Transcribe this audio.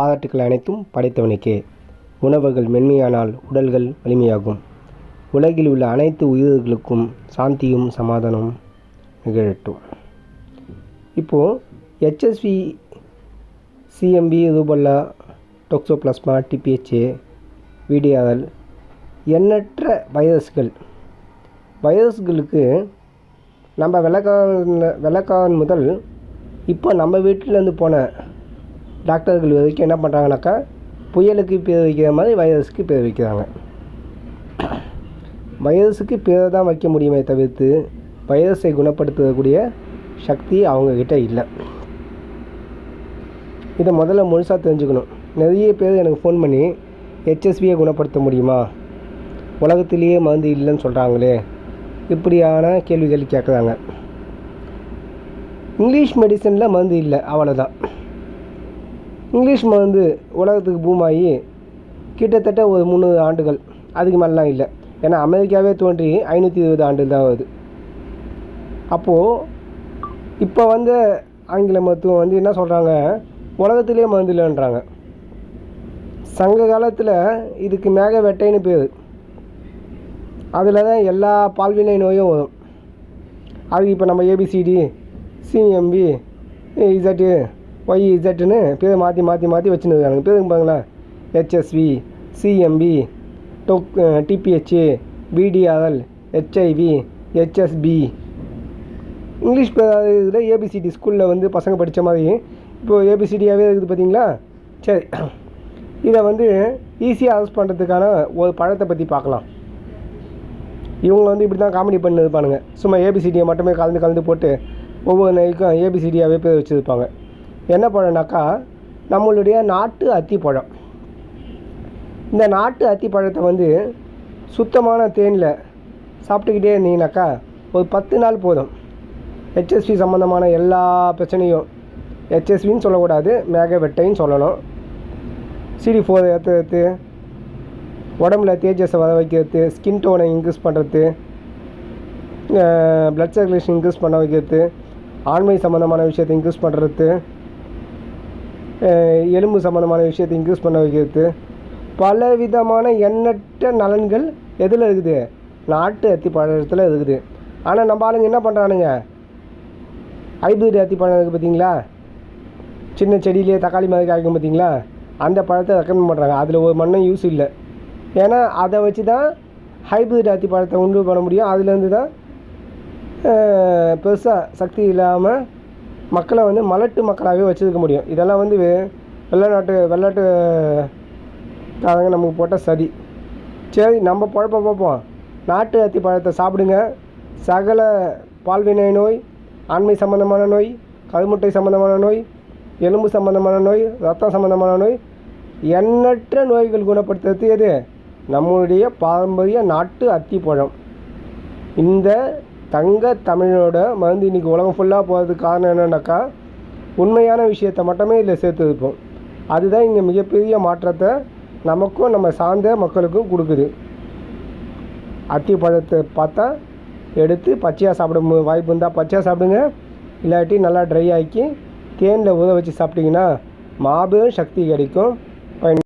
பாராட்டுக்கள் அனைத்தும் படைத்தவனுக்கே. உணவுகள் மென்மையானால் உடல்கள் வலிமையாகும். உலகில் உள்ள அனைத்து உயிர்களுக்கும் சாந்தியும் சமாதானமும் நிகழட்டும். இப்போது HSV CMV rubella toxoplasma TPHA VDRL எண்ணற்ற வைரஸ்கள் வைரஸ்களுக்கு நம்ம வெள்ளக்காரன் விளக்கான் முதல் இப்போ நம்ம வீட்டிலேருந்து போன டாக்டர்கள் வரைக்கும் என்ன பண்ணுறாங்கனாக்கா புயலுக்கு பேர் வைக்கிற மாதிரி வைரஸுக்கு பேர் வைக்கிறாங்க. வைரஸுக்கு பேர் தான் வைக்க முடியுமே தவிர்த்து வைரஸை குணப்படுத்தக்கூடிய சக்தி அவங்கக்கிட்ட இல்லை. இதை முதல்ல முழுசாக தெரிஞ்சுக்கணும். நிறைய பேர் எனக்கு ஃபோன் பண்ணி ஹெச்எஸ்வியை குணப்படுத்த முடியுமா? உலகத்திலேயே மருந்து இல்லைன்னு சொல்கிறாங்களே இப்படியான கேள்விகள் கேட்குறாங்க. இங்கிலீஷ் மெடிசனில் மருந்து இல்லை அவ்வளோதான் இங்கிலீஷ் மருந்து உலகத்துக்கு பூமாகி கிட்டத்தட்ட ஒரு முந்நூறு ஆண்டுகள். அதுக்கு மேலாம் இல்லை. ஏன்னா அமெரிக்காவே தோன்றி ஐநூற்றி இருபது ஆண்டு தான் வருது. அப்போது இப்போ வந்து ஆங்கில மருத்துவம் வந்து என்ன சொல்கிறாங்க உலகத்திலே மருந்து இல்லைன்றாங்க. சங்க காலத்தில் இதுக்கு மேக வெட்டைன்னு பேர். அதில் தான் எல்லா பால்வினை நோயும் வரும். அது இப்போ நம்ம ஏபிசிடி சிஎம்பி இசட்டு ஒய் இசட்டுன்னு பேர் மாற்றி மாற்றி மாற்றி வச்சுன்னு இருக்காங்க பேருக்கு பாருங்களேன்? HSV CMP டொக் DPH PDRL HIV HSP English இதில் ஏபிசிடி ஸ்கூலில் வந்து பசங்க படித்த மாதிரி. இப்போது ஏபிசிடியாகவே இருக்குது பார்த்தீங்களா? சரி. இதை வந்து ஈஸியாக அரெஸ்ட் பண்ணுறதுக்கான ஒரு பழத்தை பற்றி பார்க்கலாம். இவங்க வந்து இப்படி தான் காமெடி பண்ணிருப்பானுங்க சும்மா ஏபிசிடியை மட்டுமே கலந்து கலந்து போட்டு ஒவ்வொரு நைக்கும் ஏபிசிடியாகவே பேர் வச்சுருப்பாங்க. என்ன பழம்னாக்கா நம்மளுடைய நாட்டு அத்தி பழம் இந்த நாட்டு அத்தி பழத்தை வந்து சுத்தமான தேனில் சாப்பிட்டுக்கிட்டே இருந்தீங்கனாக்கா ஒரு பத்து நாள் போதும். ஹெச்எஸ்பி சம்மந்தமான எல்லா பிரச்சனையும் ஹெச்எஸ்பின்னு சொல்லக்கூடாது மேக வெட்டைன்னு சொல்லணும். சிடி ஃபோர் ஏற்றுறது உடம்புல தேஜஸை வர வைக்கிறது ஸ்கின் டோனை இன்க்ரீஸ் பண்ணுறது ப்ளட் சர்க்குலேஷன் இன்க்ரீஸ் பண்ண வைக்கிறது ஆண்மை சம்மந்தமான விஷயத்தை இன்க்ரீஸ் பண்ணுறது எலும்பு சம்மந்தமான விஷயத்தை இன்க்ரீஸ் பண்ண வைக்கிறது. பல விதமான எண்ணற்ற நலன்கள் எதில் இருக்குது? நாட்டு அத்தி பழத்தில் இருக்குது. ஆனால் நம்ம ஆளுங்க என்ன பண்ணுறானுங்க ஹைப்ரிட் அத்தி பழம் இருக்குது பார்த்தீங்களா சின்ன செடியிலே தக்காளி மாதிரி காய்க்கும் பார்த்தீங்களா அந்த பழத்தை ரெக்கமெண்ட் பண்ணுறாங்க அதில் ஒரு மண்ணும் யூஸ் இல்லை. ஏன்னா அதை வச்சு தான் ஹைப்ரிட் அத்தி பழத்தை உண்டு பண்ண முடியும். அதுலேருந்து தான் பெருசாக சக்தி இல்லாமல் மக்களை வந்து மலட்டு மக்களாகவே வச்சுருக்க முடியும். இதெல்லாம் வந்து வெள்ளநாட்டு வெள்ளாட்டு காரங்க நமக்கு போட்டால் சதி. சரி நம்ம பழப்ப பார்ப்போம். நாட்டு அத்தி பழத்தை சாப்பிடுங்க. சகல பால்வினை நோய் ஆண்மை சம்பந்தமான நோய் கருமுட்டை சம்பந்தமான நோய் எலும்பு சம்பந்தமான நோய் ரத்தம் சம்பந்தமான நோய் எண்ணற்ற நோய்கள் குணப்படுத்துறது எது? நம்மளுடைய பாரம்பரிய நாட்டு அத்திப்பழம் இந்த தங்க தமிழோட மருந்து இன்றைக்கி உலகம் ஃபுல்லாக போகிறதுக்கு காரணம் என்னன்னாக்கா உண்மையான விஷயத்தை மட்டுமே இதில் சேர்த்து வைப்போம். அதுதான் இங்கே மிகப்பெரிய மாற்றத்தை நமக்கும் நம்ம சார்ந்த மக்களுக்கும் கொடுக்குது. அத்தி பழத்தை பார்த்தா எடுத்து பச்சையாக சாப்பிட வாய்ப்பு இருந்தால் பச்சையாக சாப்பிடுங்க. இல்லாட்டி நல்லா ட்ரை ஆக்கி தேனில் ஊற வச்சு சாப்பிட்டிங்கன்னா மாபெரும் சக்தி கிடைக்கும்.